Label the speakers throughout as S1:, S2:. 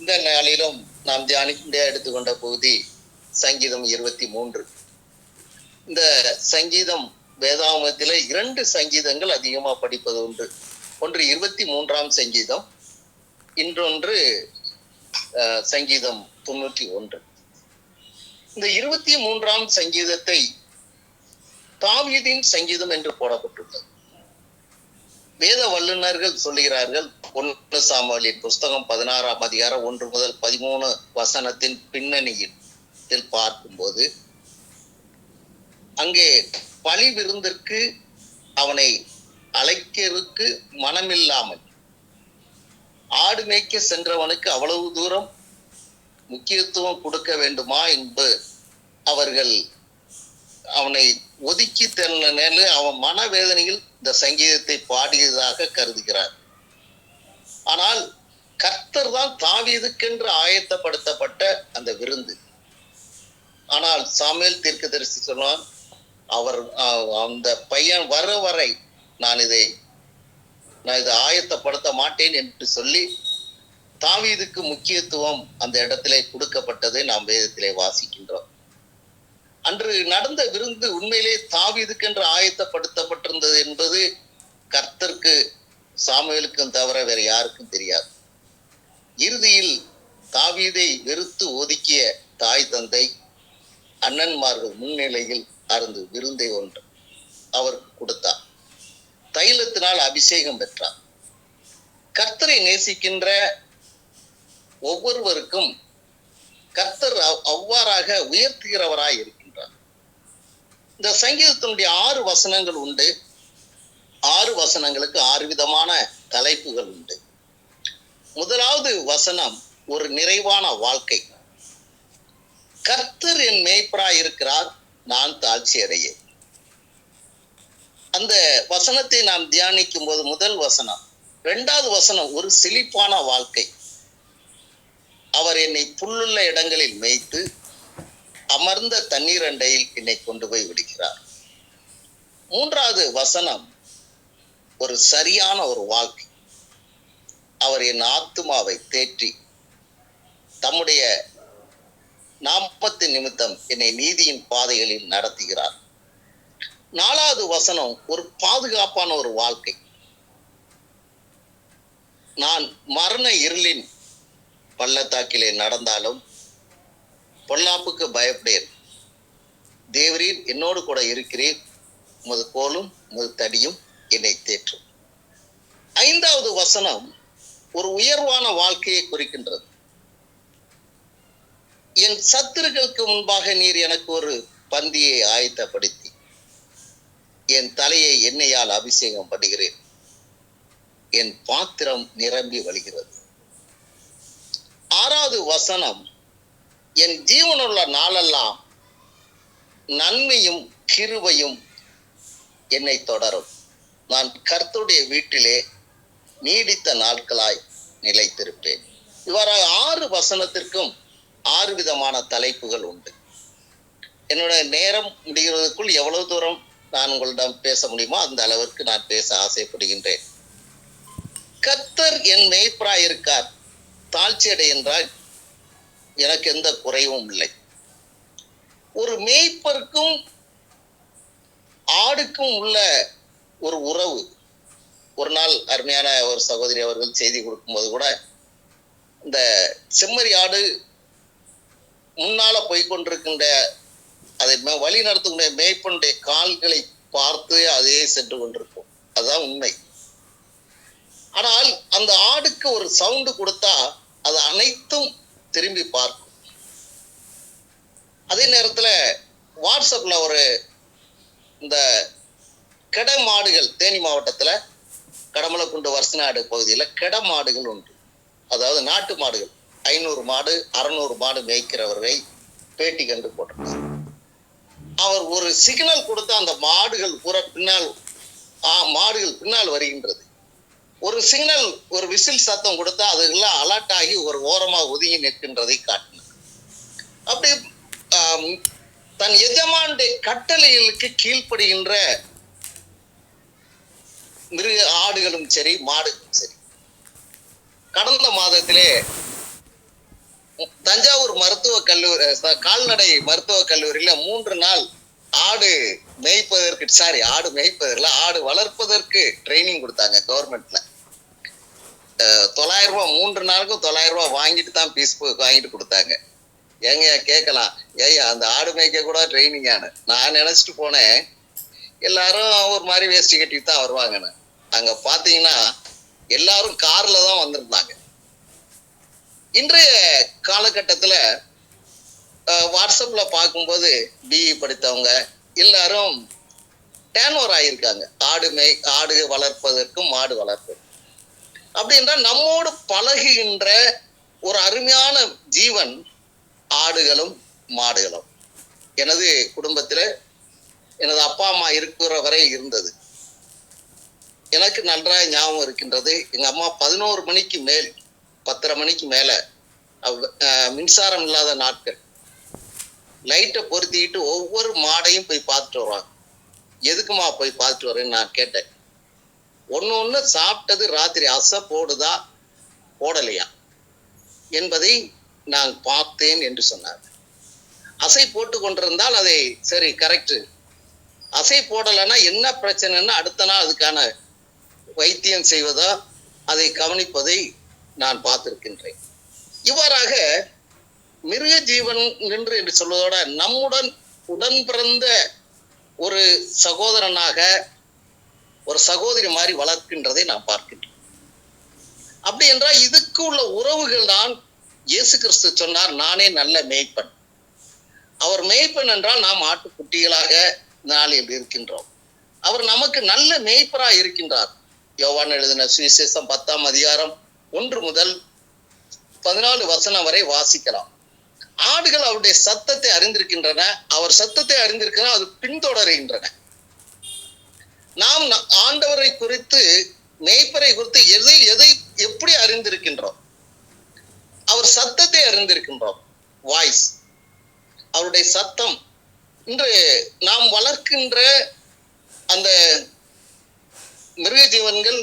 S1: இந்த நாளிலும் நாம் தியானிக்க எடுத்துக்கொண்ட பகுதி சங்கீதம் இருபத்தி மூன்று இந்த சங்கீதம் வேதாமத்தில இரண்டு சங்கீதங்கள் அதிகமாக படிப்பது உண்டு ஒன்று இருபத்தி மூன்றாம் சங்கீதம் இன்றொன்று சங்கீதம் தொண்ணூற்றி ஒன்று இந்த இருபத்தி மூன்றாம் சங்கீதத்தை தாவீதின் சங்கீதம் என்று போடப்பட்டுள்ளது வேத வல்லுநர்கள் சொல்லுகிறார்கள் ஒன்று சாமுவேலின் புஸ்தகம் பதினாறாம் அதிகாரம் ஒன்று முதல் பதிமூணு வசனத்தின் பின்னணியில் பார்க்கும்போது அங்கே பழி விருந்திற்கு அவனை அழைக்கிறதுக்கு மனமில்லாமல் ஆடு மேய்க்க சென்றவனுக்கு அவ்வளவு தூரம் முக்கியத்துவம் கொடுக்க வேண்டுமா என்று அவர்கள் அவனை ஒதுக்கி தள்ள அவன் மனவேதனையில் இந்த சங்கீதத்தை பாடியதாக கருதுகிறார் ஆனால் கர்த்தர் தான் என்று ஆயத்தப்படுத்தப்பட்ட அந்த விருந்து ஆனால் சாமியல் தரிசி சொன்னான் அவர் அந்த பையன் வர வரை நான் இதை நான் இதை ஆயத்தப்படுத்த மாட்டேன் என்று சொல்லி தாவீதுக்கு முக்கியத்துவம் அந்த இடத்திலே கொடுக்கப்பட்டதை நாம் வேதத்திலே வாசிக்கின்றோம் அன்று நடந்த விருந்து உண்மையிலே தாவிதுக்கென்று ஆயத்தப்படுத்தப்பட்டிருந்தது என்பது கர்த்தருக்கு சாமுவேலுக்கும் தவிர வேற யாருக்கும் தெரியாது இறுதியில் தாவீதை வெறுத்து ஒதுக்கிய தாய் தந்தை அண்ணன்மார்கள் முன்னிலையில் அருந்து விருந்தை ஒன்று அவர் கொடுத்தார் தைலத்தினால் அபிஷேகம் பெற்றார் கர்த்தரை நேசிக்கின்ற ஒவ்வொருவருக்கும் கர்த்தர் அவ்வாறாக உயர்த்துகிறவராய் இந்த சங்கீதத்தினுடைய ஆறு வசனங்கள் உண்டு ஆறு வசனங்களுக்கு ஆறு விதமான தலைப்புகள் உண்டு முதலாவது வசனம் ஒரு நிறைவான வாழ்க்கை கர்த்தர் என் மேய்ப்பராய் இருக்கிறார் நான் தாழ்ச்சி அடைய அந்த வசனத்தை நாம் தியானிக்கும் போது முதல் வசனம் இரண்டாவது வசனம் ஒரு செழிப்பான வாழ்க்கை அவர் என்னை புல்லுள்ள இடங்களில் மேய்த்து அமர்ந்த தண்ணீர் அண்டையில் என்னை கொண்டு போய் விடுகிறார் மூன்றாவது வசனம் ஒரு சரியான ஒரு வாழ்க்கை அவர் என் ஆத்துமாவை தேற்றி தம்முடைய நாற்பத்து நிமித்தம் என்னை நீதியின் பாதைகளில் நடத்துகிறார் நாலாவது வசனம் ஒரு பாதுகாப்பான ஒரு வாழ்க்கை நான் மரண இருளின் பள்ளத்தாக்கிலே நடந்தாலும் பொல்லாப்புக்கு பயப்படேன் தேவரீர் என்னோடு கூட இருக்கிறீர் உமது கோலும் உமது தடியும் என்னை தேற்றும் ஐந்தாவது வசனம் ஒரு உயர்வான வாழ்க்கையை குறிக்கின்றது என் சத்துருக்களுக்கு முன்பாக நீர் எனக்கு ஒரு பந்தியை ஆயத்தப்படுத்தி என் தலையை எண்ணெயால் அபிஷேகம் பண்ணுகிறேன் என் பாத்திரம் நிரம்பி வழிகிறது ஆறாவது வசனம் என் ஜீவனுள்ள நாளெல்லாம் நன்மையும் கிருபையும் என்னை தொடரும் நான் கர்த்தருடைய வீட்டிலே நீடித்த நாட்களாய் நிலைத்திருப்பேன் இவ்வாறாக ஆறு வசனத்திற்கும் ஆறு விதமான தலைப்புகள் உண்டு என்னுடைய நேரம் முடிகிறதுக்குள் எவ்வளவு தூரம் நான் உங்களிடம் பேச முடியுமோ அந்த அளவிற்கு நான் பேச ஆசைப்படுகின்றேன் கர்த்தர் என் மேய்ப்பராய் இருக்கார் தாழ்ச்சியடை என்றால் எனக்கு எந்த குறைவும் இல்லை ஒரு மேய்ப்பருக்கும் ஆடுக்கும் உள்ள ஒரு உறவு ஒரு நாள் அருமையான ஒரு சகோதரி அவர்கள் செய்தி கொடுக்கும்போது கூட இந்த செம்மறி ஆடு முன்னால போய்கொண்டிருக்கின்ற அதை வழி நடத்தக்கூடிய மேய்ப்பனுடைய கால்களை பார்த்து அதே சென்று கொண்டிருக்கும் அதுதான் உண்மை ஆனால் அந்த ஆடுக்கு ஒரு சவுண்டு கொடுத்தா அது அனைத்தும் திரும்பி பார்க்கும் அதே நேரத்தில் வாட்ஸ்அப்பில் ஒரு இந்த கெட மாடுகள் தேனி மாவட்டத்தில் கடமலைக்குண்டு வர்சநாடு பகுதியில் கிடமாடுகள் மாடுகள் உண்டு அதாவது நாட்டு மாடுகள் ஐநூறு மாடு அறநூறு மாடு மேய்க்கிறவரை பேட்டி கண்டு போட்டிருந்தார் அவர் ஒரு சிக்னல் கொடுத்து அந்த மாடுகள் புற பின்னால் மாடுகள் பின்னால் வருகின்றது ஒரு சிக்னல் ஒரு விசில் சத்தம் கொடுத்தா அதுக்கெல்லாம் அலர்ட் ஆகி ஒரு ஓரமாக ஒதுங்கி நிற்கின்றதை காட்டினார் அப்படி தன் எஜமான கட்டளைகளுக்கு கீழ்ப்படுகின்ற மிருக ஆடுகளும் சரி மாடுகளும் சரி கடந்த மாதத்திலே தஞ்சாவூர் மருத்துவ கல்லூரி கால்நடை மருத்துவ கல்லூரியில மூன்று நாள் ஆடு மேய்ப்பதற்கு சாரி ஆடு மேய்ப்பதற்கு ஆடு வளர்ப்பதற்கு ட்ரைனிங் கொடுத்தாங்க கவர்மெண்ட்ல தொள்ளாயிரம் ரூபாய் மூன்று நாளுக்கும் தொள்ளாயிரம் ரூபாய் வாங்கிட்டு தான் பீஸ் வாங்கிட்டு கொடுத்தாங்க ஏங்க கேட்கலாம் ஏய் அந்த ஆடு மேய்க்க கூட ட்ரைனிங் ஆனு நான் நினச்சிட்டு போனேன் எல்லாரும் ஒரு மாதிரி வேஸ்டி கட்டி தான் வருவாங்கன்னு அங்கே பார்த்தீங்கன்னா எல்லாரும் காரில் தான் வந்திருந்தாங்க இன்றைய காலகட்டத்தில் வாட்ஸ்அப்பில் பார்க்கும்போது பிஇ e படித்தவங்க எல்லாரும் டேன்வர் ஆகியிருக்காங்க ஆடு மேய் ஆடு வளர்ப்பதற்கும் மாடு வளர்ப்பு அப்படின்னா நம்மோடு பழகுகின்ற ஒரு அருமையான ஜீவன் ஆடுகளும் மாடுகளும் எனது குடும்பத்தில் எனது அப்பா அம்மா இருக்கிற வரை இருந்தது எனக்கு நன்றாக ஞாபகம் இருக்கின்றது எங்கள் அம்மா பதினோரு மணிக்கு மேல் பத்தரை மணிக்கு மேலே மின்சாரம் இல்லாத நாட்கள் லைட்டை பொருத்திக்கிட்டு ஒவ்வொரு மாடையும் போய் பார்த்துட்டு வருவாங்க எதுக்குமா போய் பார்த்துட்டு வரேன்னு நான் கேட்டேன் ஒன்று ஒன்று சாப்பிட்டது ராத்திரி அசை போடுதா போடலையா என்பதை நான் பார்த்தேன் என்று சொன்னார் அசை போட்டு கொண்டிருந்தால் அதை சரி கரெக்டு அசை போடலைன்னா என்ன பிரச்சனைன்னு அடுத்த நாள் அதுக்கான வைத்தியம் செய்வதோ அதை கவனிப்பதை நான் பார்த்திருக்கின்றேன் இவ்வாறாக மிருக ஜீவன் என்று என்று சொல்வதோட நம்முடன் உடன் பிறந்த ஒரு சகோதரனாக ஒரு சகோதரி மாதிரி வளர்க்கின்றதை நாம் பார்க்கின்றோம் அப்படி என்றால் இதுக்கு உள்ள உறவுகள் தான் இயேசு கிறிஸ்து சொன்னார் நானே நல்ல மேய்ப்பன் அவர் மேய்ப்பன் என்றால் நாம் ஆட்டுக்குட்டிகளாக நாளில் இருக்கின்றோம் அவர் நமக்கு நல்ல மேய்ப்பராக இருக்கின்றார் யோவான் எழுதின சுவிசேஷம் பத்தாம் அதிகாரம் ஒன்று முதல் பதினாலு வசனம் வரை வாசிக்கலாம் ஆடுகள் அவருடைய சத்தத்தை அறிந்திருக்கின்றன அவர் சத்தத்தை அறிந்திருக்கிறார் அது பின்தொடர்கின்றன நாம் ஆண்டவரை குறித்து மேய்ப்பரை குறித்து எதை எதை எப்படி அறிந்திருக்கின்றோம் அவர் சத்தத்தை அறிந்திருக்கின்றோம் வாய்ஸ் அவருடைய சத்தம் இன்று நாம் வளர்க்கின்ற அந்த மிருக ஜீவன்கள்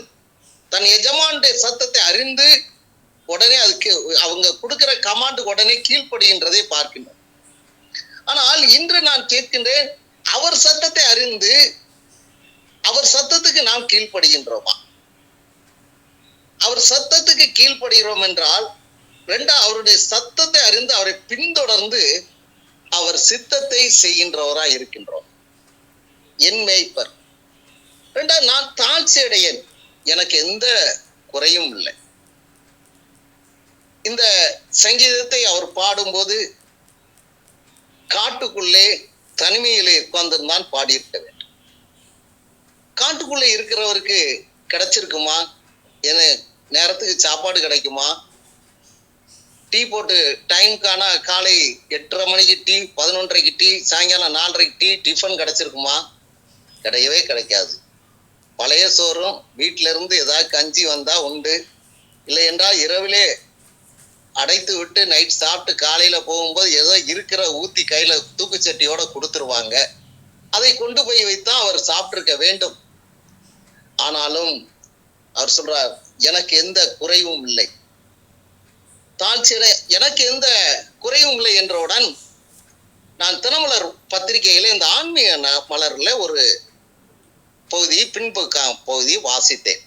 S1: தன் எஜமானுடைய சத்தத்தை அறிந்து உடனே அதுக்கு அவங்க கொடுக்கிற கமாண்டுக்கு உடனே கீழ்ப்படுகின்றதை பார்க்கின்றோம் ஆனால் இன்று நான் கேட்கின்றேன் அவர் சத்தத்தை அறிந்து அவர் சத்தத்துக்கு நாம் கீழ்ப்படுகின்றோமா அவர் சத்தத்துக்கு கீழ்படுகிறோம் என்றால் ரெண்டா அவருடைய சத்தத்தை அறிந்து அவரை பின்தொடர்ந்து அவர் சித்தத்தை செய்கின்றவராய் இருக்கின்றோம் என் மேய்ப்பர் ரெண்டா நான் தான் அடையன் எனக்கு எந்த குறையும் இல்லை இந்த சங்கீதத்தை அவர் பாடும்போது காட்டுக்குள்ளே தனிமையிலே உட்கார்ந்திருந்தான் பாடியிருக்க வேண்டும் காட்டுக்குள்ள இருக்கிறவருக்கு கிடைச்சிருக்குமா என நேரத்துக்கு சாப்பாடு கிடைக்குமா டீ போட்டு டைமுக்கான காலை எட்டரை மணிக்கு டீ பதினொன்றரைக்கு டீ சாயங்காலம் நாலரைக்கு டீ டிஃபன் கிடைச்சிருக்குமா கிடையவே கிடைக்காது பழைய சோறும் வீட்டில இருந்து ஏதாவது கஞ்சி வந்தா உண்டு இல்லை என்றால் இரவிலே அடைத்து விட்டு நைட் சாப்பிட்டு காலையில போகும்போது ஏதோ இருக்கிற ஊத்தி கையில தூக்குச்சட்டியோட கொடுத்துருவாங்க அதை கொண்டு போய் வைத்தான் அவர் சாப்பிட்டுருக்க வேண்டும் ஆனாலும் அவர் சொல்றார் எனக்கு எந்த குறைவும் இல்லை தான் எனக்கு எந்த குறைவும் இல்லை என்றவுடன் நான் தினமலர் பத்திரிகையில இந்த ஆன்மீக மலர்ல ஒரு பகுதி பின்பக்க பகுதி வாசித்தேன்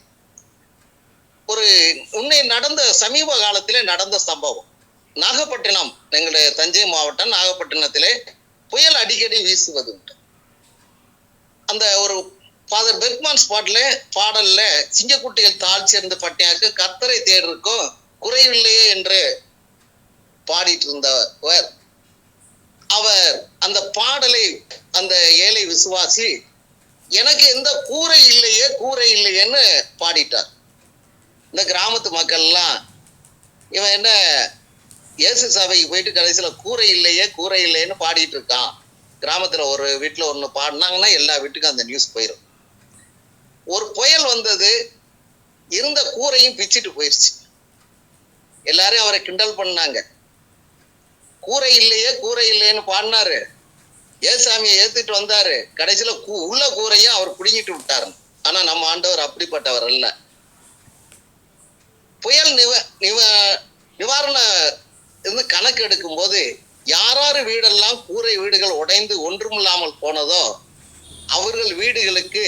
S1: ஒரு உன்னை நடந்த சமீப காலத்திலே நடந்த சம்பவம் நாகப்பட்டினம் எங்களுடைய தஞ்சை மாவட்டம் நாகப்பட்டினத்திலே புயல் அடிக்கடி வீசுவது உண்டு அந்த ஒரு ஃபாதர் பெக்மான்ஸ் பாடல பாடல்ல சிங்கக்குட்டிகள் தாழ் சேர்ந்த பட்டியாருக்கு கத்தரை தேடிருக்கும் குறைவில்லையே என்று பாடிட்டு இருந்தவர் அவர் அந்த பாடலை அந்த ஏழை விசுவாசி எனக்கு எந்த கூரை இல்லையே கூரை இல்லையேன்னு பாடிட்டார் இந்த கிராமத்து மக்கள்லாம் இவன் என்ன இயேசு சபைக்கு போயிட்டு கடைசியில் கூரை இல்லையே கூரை இல்லையேன்னு பாடிட்டு இருக்கான் கிராமத்தில் ஒரு வீட்டில் ஒன்று பாடினாங்கன்னா எல்லா வீட்டுக்கும் அந்த நியூஸ் போயிடும் ஒரு புயல் வந்தது இருந்த கூரையும் பிச்சுட்டு போயிடுச்சு எல்லாரும் அவரை கிண்டல் பண்ணாங்க கூரை இல்லையே கூரை இல்லையேன்னு பாடினாரு ஏசாமியை ஏத்துட்டு வந்தாரு கடைசியில உள்ள கூரையும் அவர் பிடுங்கிட்டு விட்டாரு ஆனா நம்ம ஆண்டவர் அப்படிப்பட்டவர் அல்ல புயல் நிவ நிவ நிவாரண இருந்து கணக்கு எடுக்கும் போது யாராரு வீடெல்லாம் கூரை வீடுகள் உடைந்து ஒன்றுமில்லாமல் போனதோ அவர்கள் வீடுகளுக்கு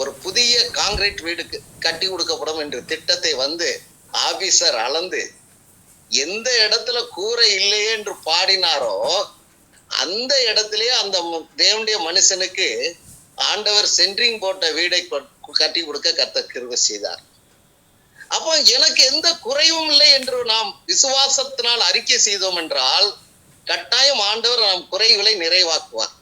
S1: ஒரு புதிய காங்கிரீட் வீடு கட்டி கொடுக்கப்படும் என்ற திட்டத்தை வந்து ஆபீசர் அளந்து எந்த இடத்துல கூரை இல்லையே என்று பாடினாரோ அந்த இடத்திலேயே அந்த தேவனுடைய மனுஷனுக்கு ஆண்டவர் சென்ட்ரிங் போட்ட வீடை கட்டி கொடுக்க கத்த கிருவ செய்தார் அப்போ எனக்கு எந்த குறைவும் இல்லை என்று நாம் விசுவாசத்தினால் அறிக்கை செய்தோம் என்றால் கட்டாயம் ஆண்டவர் நம் குறைகளை நிறைவாக்குவார்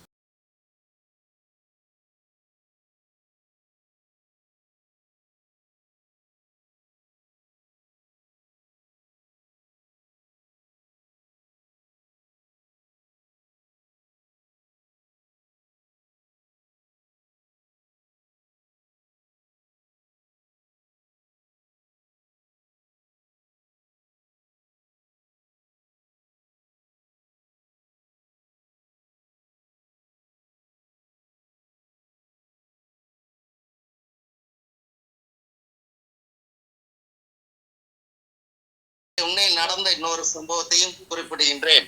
S1: முன்னே நடந்த இன்னொரு சம்பவத்தையும் குறிப்பிடுகின்றேன்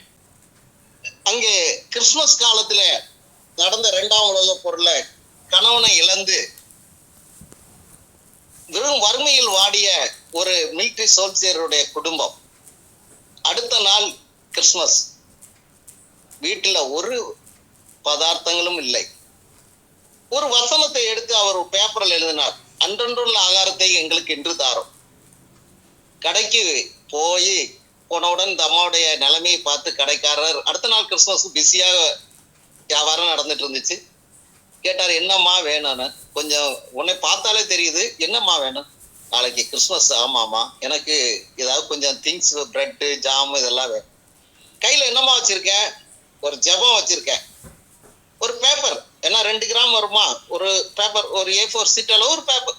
S1: அங்கே கிறிஸ்துமஸ் காலத்துல நடந்த இரண்டாம் உலக பொருள கணவனை இழந்து வெறும் வறுமையில் வாடிய ஒரு மிலிட்ரி சோல்ஜியருடைய குடும்பம் அடுத்த நாள் கிறிஸ்துமஸ் வீட்டில் ஒரு பதார்த்தங்களும் இல்லை ஒரு வசனத்தை எடுத்து அவர் பேப்பரில் எழுதினார் அன்றன்றுள்ள ஆகாரத்தை எங்களுக்கு இன்று தாரும் கடைக்கு போய் போனவுடன் இந்த அம்மாவுடைய நிலைமையை பார்த்து கடைக்காரர் அடுத்த நாள் கிறிஸ்மஸ் பிஸியாக வியாபாரம் நடந்துட்டு இருந்துச்சு கேட்டார் என்னம்மா வேணும்னு கொஞ்சம் உன்னை பார்த்தாலே தெரியுது என்னம்மா வேணும் நாளைக்கு கிறிஸ்மஸ் ஆமாம்மா எனக்கு ஏதாவது கொஞ்சம் திங்ஸ் ப்ரெட்டு ஜாம் இதெல்லாம் வேணும் கையில் என்னம்மா வச்சுருக்கேன் ஒரு ஜபம் வச்சுருக்கேன் ஒரு பேப்பர் ஏன்னா ரெண்டு கிராம் வருமா ஒரு பேப்பர் ஒரு ஏ ஃபோர் சீட் அளவு ஒரு பேப்பர்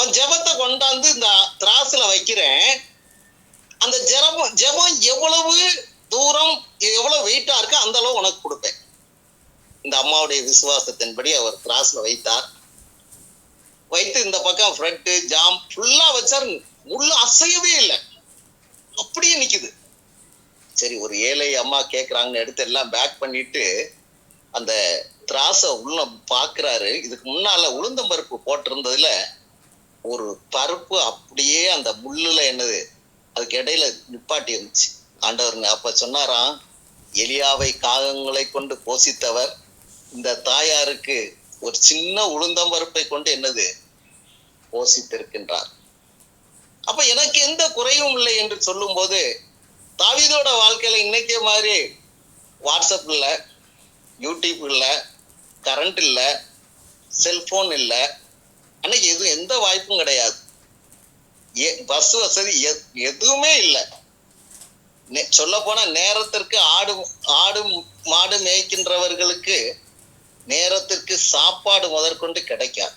S1: உன் ஜபத்தை கொண்டாந்து இந்த திராஸில் வைக்கிறேன் அந்த ஜபம் ஜபம் எவ்வளவு தூரம் எவ்வளவு வெயிட்டா இருக்கு அந்த அளவு உனக்கு கொடுப்பேன் இந்த அம்மாவுடைய விசுவாசத்தின்படி அவர் கிராஸ்ல வைத்தார் வைத்து இந்த பக்கம் ஃப்ரெட்டு ஜாம் ஃபுல்லா வச்சார் முள்ள அசையவே இல்லை அப்படியே நிக்குது சரி ஒரு ஏழை அம்மா கேட்குறாங்கன்னு எடுத்து எல்லாம் பேக் பண்ணிட்டு அந்த திராசை உள்ள பாக்குறாரு இதுக்கு முன்னால உளுந்தம்பருப்பு போட்டிருந்ததுல ஒரு பருப்பு அப்படியே அந்த முள்ளுல என்னது அதுக்கு இடையில நிப்பாட்டி இருந்துச்சு ஆண்டவர் அப்ப சொன்னாராம் எலியாவை காகங்களை கொண்டு போஷித்தவர் இந்த தாயாருக்கு ஒரு சின்ன உளுந்தம்பருப்பை கொண்டு என்னது போஷித்திருக்கின்றார் அப்ப எனக்கு எந்த குறையும் இல்லை என்று சொல்லும் போது தாவிதோட வாழ்க்கையில இன்னைக்கே மாதிரி வாட்ஸ்அப் இல்லை யூடியூப் இல்லை கரண்ட் இல்லை செல்போன் இல்லை அன்னைக்கு எதுவும் எந்த வாய்ப்பும் கிடையாது பஸ் வசதி எதுவுமே இல்லை சொல்ல போனா நேரத்திற்கு ஆடு ஆடு மாடு மேய்க்கின்றவர்களுக்கு நேரத்திற்கு சாப்பாடு முதற்கொண்டு கிடைக்காது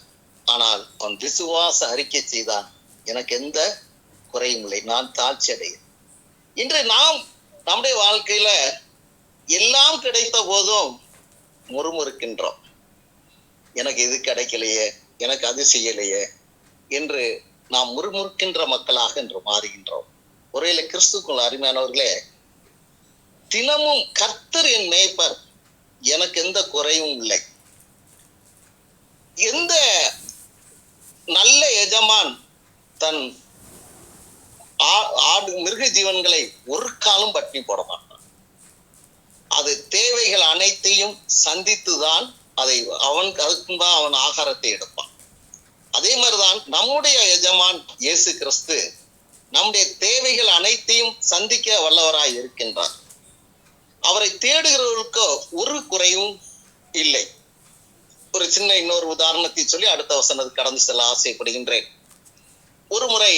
S1: ஆனால் அவன் விசுவாச அறிக்கை செய்தான் எனக்கு எந்த குறையும் இல்லை நான் தாழ்ச்சி அடைகிறேன் இன்று நாம் நம்முடைய வாழ்க்கையில எல்லாம் கிடைத்த போதும் முறுமுறுக்கின்றோம் எனக்கு இது கிடைக்கலையே எனக்கு அது செய்யலையே என்று நாம் முறுமுறுக்கின்ற மக்களாக என்று மாறுகின்றோம் உரையில கிறிஸ்துக்குள் அருமையானவர்களே தினமும் கர்த்தர் என் மேய்ப்பர் எனக்கு எந்த குறையும் இல்லை எந்த நல்ல எஜமான் தன் ஆடு மிருக ஜீவன்களை ஒரு காலம் பட்டினி போட மாட்டான் அது தேவைகள் அனைத்தையும் சந்தித்துதான் அதை அவன் அதுக்கும் தான் அவன் ஆகாரத்தை எடுப்பான் அதே மாதிரிதான் நம்முடைய எஜமான் இயேசு கிறிஸ்து நம்முடைய தேவைகள் அனைத்தையும் சந்திக்க வல்லவராய் இருக்கின்றார் அவரை தேடுகிறவர்களுக்கு ஒரு குறையும் இல்லை ஒரு சின்ன இன்னொரு உதாரணத்தை சொல்லி அடுத்த வசனத்துக்கு கடந்து செல்ல ஆசைப்படுகின்றேன் ஒரு முறை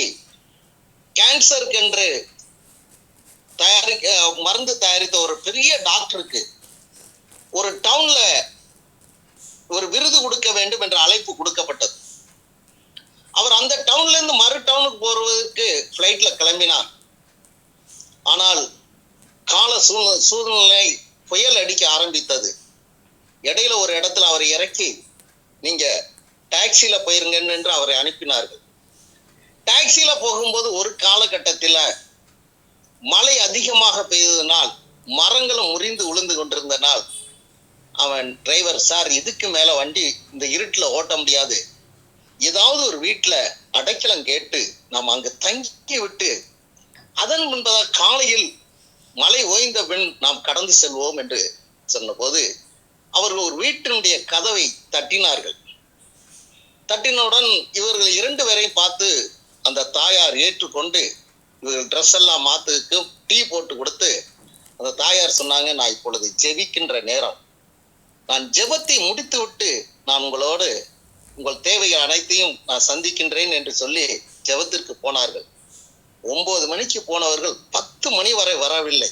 S1: கேன்சருக்கு என்று தயாரிக்க மருந்து தயாரித்த ஒரு பெரிய டாக்டருக்கு ஒரு டவுன்ல ஒரு விருது கொடுக்க வேண்டும் என்ற அழைப்பு கொடுக்கப்பட்டது போறதுக்கு பிளைட்ல கிளம்பினார் ஆனால் கால சூழ்நிலை சூழ்நிலை புயல் அடிக்க ஆரம்பித்தது இடையில ஒரு இடத்துல அவரை இறக்கி நீங்க டாக்ஸியில போயிருங்க என்று அவரை அனுப்பினார்கள் டாக்ஸியில போகும்போது ஒரு காலகட்டத்தில் மழை அதிகமாக பெய்ததுனால் மரங்களும் முறிந்து உளுந்து கொண்டிருந்தனால் அவன் டிரைவர் சார் இதுக்கு மேல வண்டி இந்த இருட்டில் ஓட்ட முடியாது ஏதாவது ஒரு வீட்டில் அடைக்கலம் கேட்டு நாம் அங்கு தங்கி விட்டு அதன் முன்பதாக காலையில் மலை ஓய்ந்த பின் நாம் கடந்து செல்வோம் என்று சொன்னபோது அவர்கள் ஒரு வீட்டினுடைய கதவை தட்டினார்கள் தட்டினவுடன் இவர்கள் இரண்டு பேரையும் பார்த்து அந்த தாயார் ஏற்றுக்கொண்டு இவர்கள் ட்ரெஸ் எல்லாம் மாத்துக்கு டீ போட்டு கொடுத்து அந்த தாயார் சொன்னாங்க நான் இப்பொழுது ஜெபிக்கின்ற நேரம் நான் ஜெபத்தை முடித்து விட்டு நான் உங்களோடு உங்கள் தேவைகள் அனைத்தையும் நான் சந்திக்கின்றேன் என்று சொல்லி ஜபத்திற்கு போனார்கள் ஒன்பது மணிக்கு போனவர்கள் பத்து மணி வரை வரவில்லை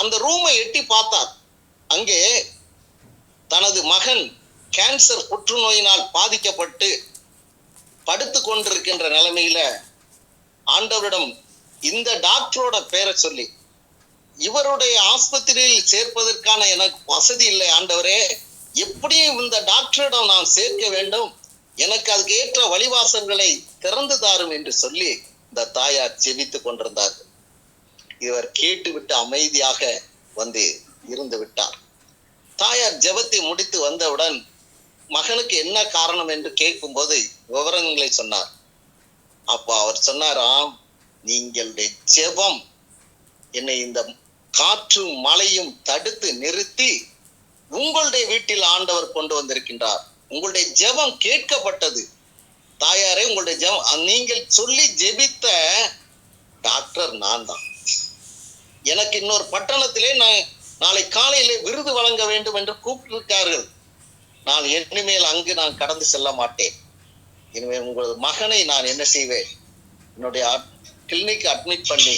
S1: அந்த ரூமை எட்டி பார்த்தார் அங்கே தனது மகன் கேன்சர் புற்றுநோயினால் பாதிக்கப்பட்டு படுத்து கொண்டிருக்கின்ற நிலைமையில ஆண்டவரிடம் இந்த டாக்டரோட பேரை சொல்லி இவருடைய ஆஸ்பத்திரியில் சேர்ப்பதற்கான எனக்கு வசதி இல்லை ஆண்டவரே எப்படியும் இந்த டாக்டரிடம் நான் சேர்க்க வேண்டும் எனக்கு அதுக்கு ஏற்ற வழிவாசல்களை திறந்து தாரும் என்று சொல்லி இந்த தாயார் செவித்துக் கொண்டிருந்தார்கள் இவர் கேட்டுவிட்டு அமைதியாக வந்து இருந்து விட்டார் தாயார் ஜெபத்தை முடித்து வந்தவுடன் மகனுக்கு என்ன காரணம் என்று கேட்கும் போது விவரங்களை சொன்னார் அப்போ அவர் சொன்னாராம் நீங்களுடைய ஜெபம் என்னை இந்த காற்றும் மழையும் தடுத்து நிறுத்தி உங்களுடைய வீட்டில் ஆண்டவர் கொண்டு வந்திருக்கின்றார் உங்களுடைய ஜெபம் கேட்கப்பட்டது தாயாரே உங்களுடைய ஜெபம் நீங்கள் சொல்லி ஜெபித்த டாக்டர் நான் தான் எனக்கு இன்னொரு பட்டணத்திலே நான் நாளை காலையிலே விருது வழங்க வேண்டும் என்று கூப்பிட்டிருக்கார்கள் நான் இனிமேல் அங்கு நான் கடந்து செல்ல மாட்டேன் இனிமேல் உங்களது மகனை நான் என்ன செய்வேன் என்னுடைய கிளினிக் அட்மிட் பண்ணி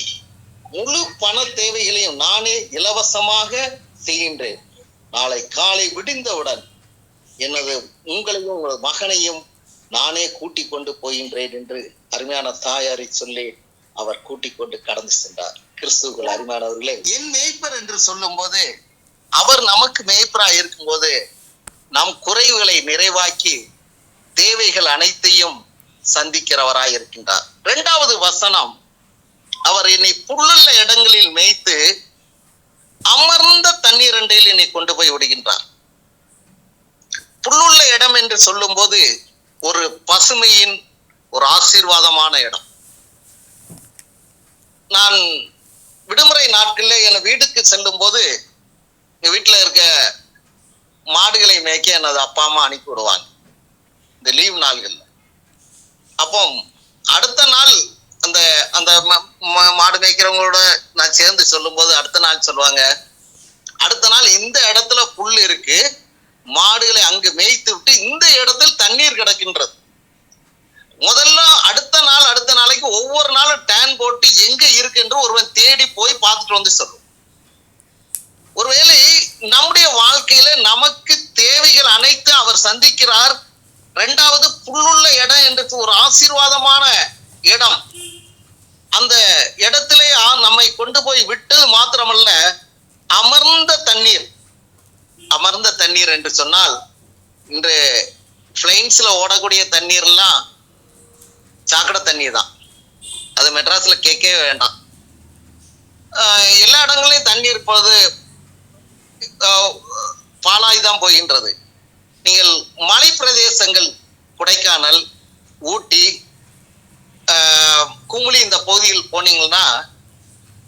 S1: முழு பண தேவைகளையும் நானே இலவசமாக செய்கின்றேன் நாளை காலை விடிந்தவுடன் எனது உங்களையும் உங்களது மகனையும் நானே கூட்டிக் கொண்டு போகின்றேன் என்று அருமையான தாயாரை சொல்லி அவர் கூட்டிக் கொண்டு கடந்து சென்றார் கிறிஸ்துகள் அருமையானவர்களே என் மேய்ப்பர் என்று சொல்லும் போது அவர் நமக்கு மேய்ப்பராக இருக்கும்போது நம் குறைவுகளை நிறைவாக்கி தேவைகள் அனைத்தையும் சந்திக்கிறவராய் இருக்கின்றார் இரண்டாவது வசனம் அவர் என்னை புல்லுள்ள இடங்களில் மேய்த்து அமர்ந்த தண்ணீர் என்னை கொண்டு போய் விடுகின்றார் புல்லுள்ள இடம் என்று சொல்லும் போது ஒரு பசுமையின் ஒரு ஆசீர்வாதமான இடம் நான் விடுமுறை நாட்களில் என் வீட்டுக்கு செல்லும் போது எங்கள் வீட்டில் இருக்க மாடுகளை மேய்க்க எனது அப்பா அம்மா அனுப்பி விடுவாங்க இந்த லீவ் நாள்களில் அப்போ அடுத்த நாள் அந்த அந்த மாடு மேய்க்கிறவங்களோட நான் சேர்ந்து சொல்லும்போது அடுத்த நாள் சொல்லுவாங்க அடுத்த நாள் இந்த இடத்துல புல் இருக்கு மாடுகளை அங்கு மேய்த்து விட்டு இந்த இடத்தில் தண்ணீர் கிடக்கின்றது முதல்ல அடுத்த நாள் அடுத்த நாளைக்கு ஒவ்வொரு நாளும் டேன் போட்டு எங்க இருக்கு என்று ஒருவன் தேடி போய் பார்த்துட்டு வந்து சொல்லும் ஒருவேளை நம்முடைய வாழ்க்கையில நமக்கு தேவைகள் அனைத்து அவர் சந்திக்கிறார் ரெண்டாவது புல்லுள்ள இடம் என்று ஒரு ஆசீர்வாதமான இடம் அந்த இடத்திலே நம்மை கொண்டு போய் விட்டு மாத்திரமல்ல அமர்ந்த தண்ணீர் அமர்ந்த தண்ணீர் என்று சொன்னால் இன்று பிளைன்ஸ்ல ஓடக்கூடிய தண்ணீர்லாம் சாக்கடை தண்ணீர் தான் அது மெட்ராஸ்ல கேட்கவே வேண்டாம் எல்லா இடங்களையும் தண்ணீர் இப்போது பாலாய் தான் போகின்றது நீங்கள் மலை பிரதேசங்கள் கொடைக்கானல் ஊட்டி குமுளி இந்த பகுதியில் போனீங்கன்னா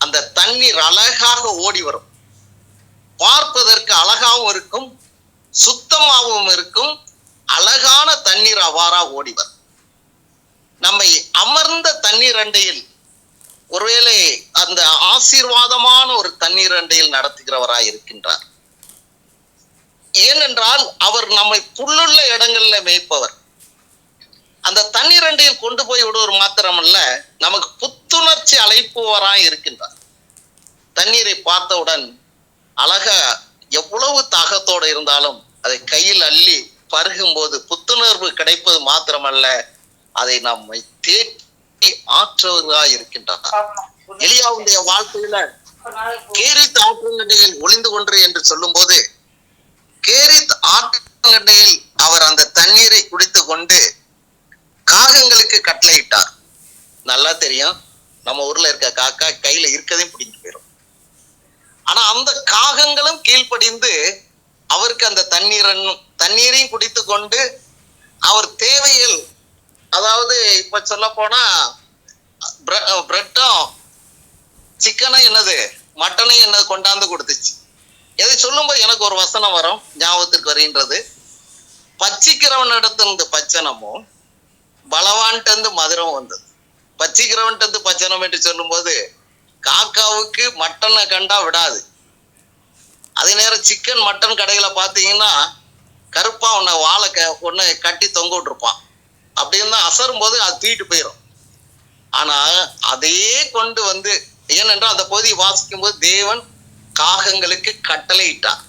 S1: அந்த தண்ணீர் அழகாக ஓடி வரும் பார்ப்பதற்கு அழகாகவும் இருக்கும் சுத்தமாகவும் இருக்கும் அழகான தண்ணீர் அவ்வாறா ஓடிவர் நம்மை அமர்ந்த தண்ணீர் அண்டையில் ஒருவேளை அந்த ஆசீர்வாதமான ஒரு தண்ணீர் அண்டையில் நடத்துகிறவராய் இருக்கின்றார் ஏனென்றால் அவர் நம்மை புல்லுள்ள இடங்கள்ல மேய்ப்பவர் அந்த தண்ணீர் அண்டையில் கொண்டு போய் விடுவது அல்ல நமக்கு புத்துணர்ச்சி அழைப்புவராய் இருக்கின்றார் தண்ணீரை பார்த்தவுடன் அழகா எவ்வளவு தாகத்தோடு இருந்தாலும் அதை கையில் அள்ளி பருகும் போது புத்துணர்வு கிடைப்பது மாத்திரமல்ல அதை நம்மை தேடி ஆற்றுவதா இருக்கின்றார் எளியாவுடைய வாழ்க்கையில கேரித் ஆற்றங்கண்டையில் ஒளிந்து கொன்று என்று சொல்லும் போது கேரித் ஆற்றங்கண்டையில் அவர் அந்த தண்ணீரை குடித்து கொண்டு காகங்களுக்கு கட்டளையிட்டார் நல்லா தெரியும் நம்ம ஊர்ல இருக்க காக்கா கையில இருக்கதையும் பிடிங்கிட்டு போயிடும் ஆனா அந்த காகங்களும் கீழ்ப்படிந்து அவருக்கு அந்த தண்ணீரன் தண்ணீரையும் குடித்து கொண்டு அவர் தேவையில் அதாவது இப்ப சொல்ல போனா பிரெட்டும் சிக்கனும் என்னது மட்டனும் என்னது கொண்டாந்து கொடுத்துச்சு எதை சொல்லும்போது எனக்கு ஒரு வசனம் வரும் ஞாபகத்திற்கு வருகின்றது பச்சிக்கிறவன் இடத்திலிருந்து பச்சனமும் பலவான்ட்டு மதுரம் வந்தது பச்சிக்கிறவன்ட்டு பச்சனம் என்று சொல்லும்போது காக்காவுக்கு மட்டனை கண்டா விடாது அதே நேரம் சிக்கன் மட்டன் கடைகளை பார்த்தீங்கன்னா கருப்பாக ஒன்று வாழை க ஒன்று கட்டி தொங்க விட்டுருப்பான் அப்படின்னு தான் அசரும் போது அது தூக்கிட்டு போயிடும் ஆனால் அதையே கொண்டு வந்து ஏனென்றால் அந்த பகுதியை வாசிக்கும் போது தேவன் காகங்களுக்கு இட்டார்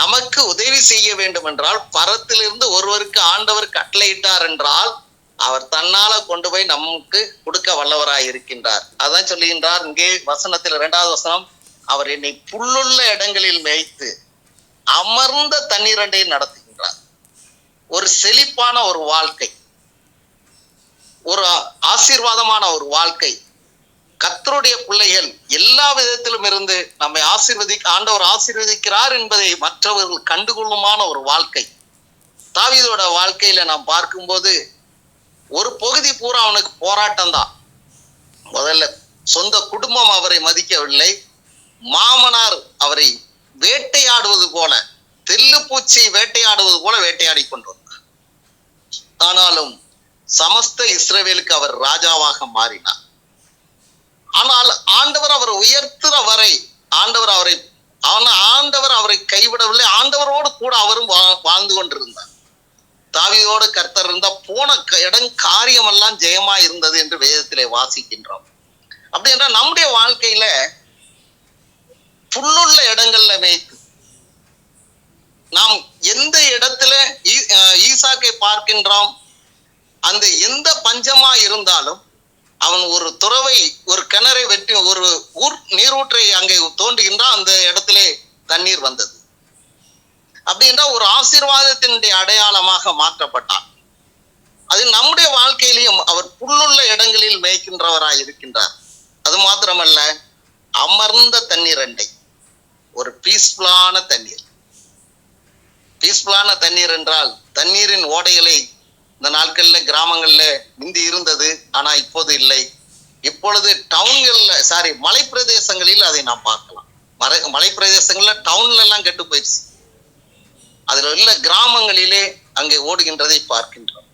S1: நமக்கு உதவி செய்ய வேண்டும் என்றால் பரத்திலிருந்து ஒருவருக்கு ஆண்டவர் கட்டளையிட்டார் என்றால் அவர் தன்னால கொண்டு போய் நமக்கு கொடுக்க வல்லவராய் இருக்கின்றார் அதான் சொல்லுகின்றார் இங்கே வசனத்தில் இரண்டாவது வசனம் அவர் என்னை புல்லுள்ள இடங்களில் மேய்த்து அமர்ந்த தண்ணீரண்டை நடத்துகின்றார் ஒரு செழிப்பான ஒரு வாழ்க்கை ஒரு ஆசீர்வாதமான ஒரு வாழ்க்கை கத்தருடைய பிள்ளைகள் எல்லா விதத்திலும் இருந்து நம்மை ஆசீர்வதி ஆண்டவர் ஆசீர்வதிக்கிறார் என்பதை மற்றவர்கள் கண்டுகொள்ளுமான ஒரு வாழ்க்கை தாவிதோட வாழ்க்கையில நாம் பார்க்கும்போது ஒரு பகுதி பூரா அவனுக்கு போராட்டம் தான் முதல்ல சொந்த குடும்பம் அவரை மதிக்கவில்லை மாமனார் அவரை வேட்டையாடுவது போல தெல்லுப்பூச்சி வேட்டையாடுவது போல வேட்டையாடி கொண்டிருந்தார் ஆனாலும் சமஸ்த இஸ்ரேவேலுக்கு அவர் ராஜாவாக மாறினார் ஆனால் ஆண்டவர் அவர் உயர்த்துற வரை ஆண்டவர் அவரை ஆனால் ஆண்டவர் அவரை கைவிடவில்லை ஆண்டவரோடு கூட அவரும் வாழ்ந்து கொண்டிருந்தார் தாவியோடு கர்த்தர் இருந்தா போன இடம் காரியமெல்லாம் ஜெயமா இருந்தது என்று வேதத்திலே வாசிக்கின்றோம் அப்படி என்றால் நம்முடைய வாழ்க்கையில புல்லுள்ள இடங்கள்ல மேய்த்து நாம் எந்த இடத்துல ஈசாக்கை பார்க்கின்றோம் அந்த எந்த பஞ்சமா இருந்தாலும் அவன் ஒரு துறவை ஒரு கிணறை வெட்டி ஒரு ஊர் நீரூற்றை அங்கே தோன்றுகின்றான் அந்த இடத்திலே தண்ணீர் வந்தது அப்படின்ற ஒரு ஆசீர்வாதத்தினுடைய அடையாளமாக மாற்றப்பட்டார் அது நம்முடைய வாழ்க்கையிலையும் அவர் புல்லுள்ள இடங்களில் மேய்க்கின்றவராய் இருக்கின்றார் அது மாத்திரமல்ல அமர்ந்த தண்ணீர் அண்டை ஒரு பீஸ்ஃபுல்லான தண்ணீர் பீஸ்ஃபுல்லான தண்ணீர் என்றால் தண்ணீரின் ஓடைகளை இந்த நாட்கள்ல கிராமங்கள்ல முந்தி இருந்தது ஆனா இப்போது இல்லை இப்பொழுது டவுன்கள்ல சாரி மலை பிரதேசங்களில் அதை நாம் பார்க்கலாம் மலை மலை பிரதேசங்கள்ல டவுன்ல எல்லாம் கெட்டு போயிடுச்சு அதில் உள்ள கிராமங்களிலே அங்கே ஓடுகின்றதை பார்க்கின்றோம்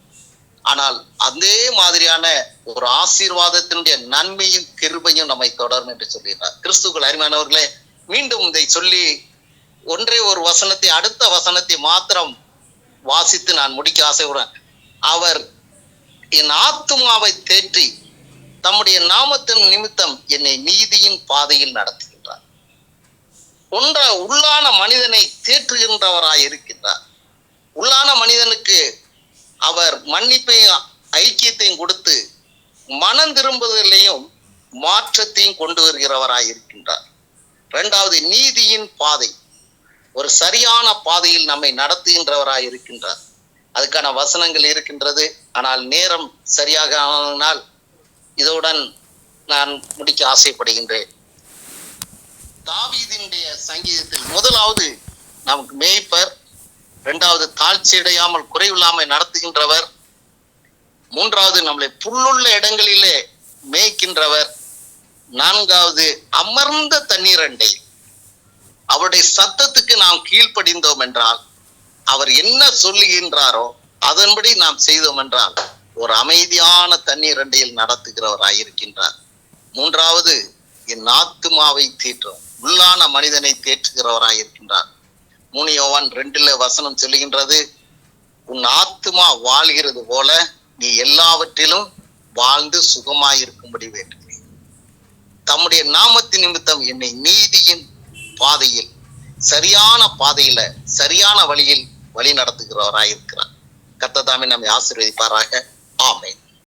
S1: ஆனால் அதே மாதிரியான ஒரு ஆசீர்வாதத்தினுடைய நன்மையும் கிருபையும் நம்மை தொடரும் என்று சொல்கிறார் கிறிஸ்துக்கள் அறிமையானவர்களே மீண்டும் இதை சொல்லி ஒன்றே ஒரு வசனத்தை அடுத்த வசனத்தை மாத்திரம் வாசித்து நான் முடிக்க ஆசைப்படுறேன் அவர் என் ஆத்துமாவை தேற்றி தம்முடைய நாமத்தின் நிமித்தம் என்னை நீதியின் பாதையில் நடத்தி கொண்ட உள்ளான மனிதனை தேற்றுகின்றவராய் இருக்கின்றார் உள்ளான மனிதனுக்கு அவர் மன்னிப்பையும் ஐக்கியத்தையும் கொடுத்து மனம் திரும்புவதிலையும் மாற்றத்தையும் கொண்டு வருகிறவராய் இருக்கின்றார் இரண்டாவது நீதியின் பாதை ஒரு சரியான பாதையில் நம்மை நடத்துகின்றவராய் இருக்கின்றார் அதுக்கான வசனங்கள் இருக்கின்றது ஆனால் நேரம் சரியாக ஆனால் இதோடன் நான் முடிக்க ஆசைப்படுகின்றேன் தாவீதினுடைய சங்கீதத்தில் முதலாவது நமக்கு மேய்ப்பர் இரண்டாவது தாழ்ச்சி அடையாமல் குறைவில்லாமல் நடத்துகின்றவர் மூன்றாவது நம்மளை புல்லுள்ள இடங்களிலே மேய்க்கின்றவர் நான்காவது அமர்ந்த தண்ணீர் அவருடைய சத்தத்துக்கு நாம் கீழ்ப்படிந்தோம் என்றால் அவர் என்ன சொல்லுகின்றாரோ அதன்படி நாம் செய்தோம் என்றால் ஒரு அமைதியான தண்ணீர் நடத்துகிறவராயிருக்கின்றார் மூன்றாவது என் ஆத்துமாவை தீற்றும் உள்ளான மனிதனை தேற்றுகிறவராய் இருக்கின்றார் மூனியோவான் ரெண்டுல வசனம் சொல்லுகின்றது உன் ஆத்துமா வாழ்கிறது போல நீ எல்லாவற்றிலும் வாழ்ந்து சுகமாயிருக்கும்படி இருக்கும்படி வேண்டுகிறேன் தம்முடைய நாமத்து நிமித்தம் என்னை நீதியின் பாதையில் சரியான பாதையில சரியான வழியில் வழி நடத்துகிறவராயிருக்கிறார் கத்ததாமே நம்மை ஆசீர்வதிப்பாராக ஆமேன்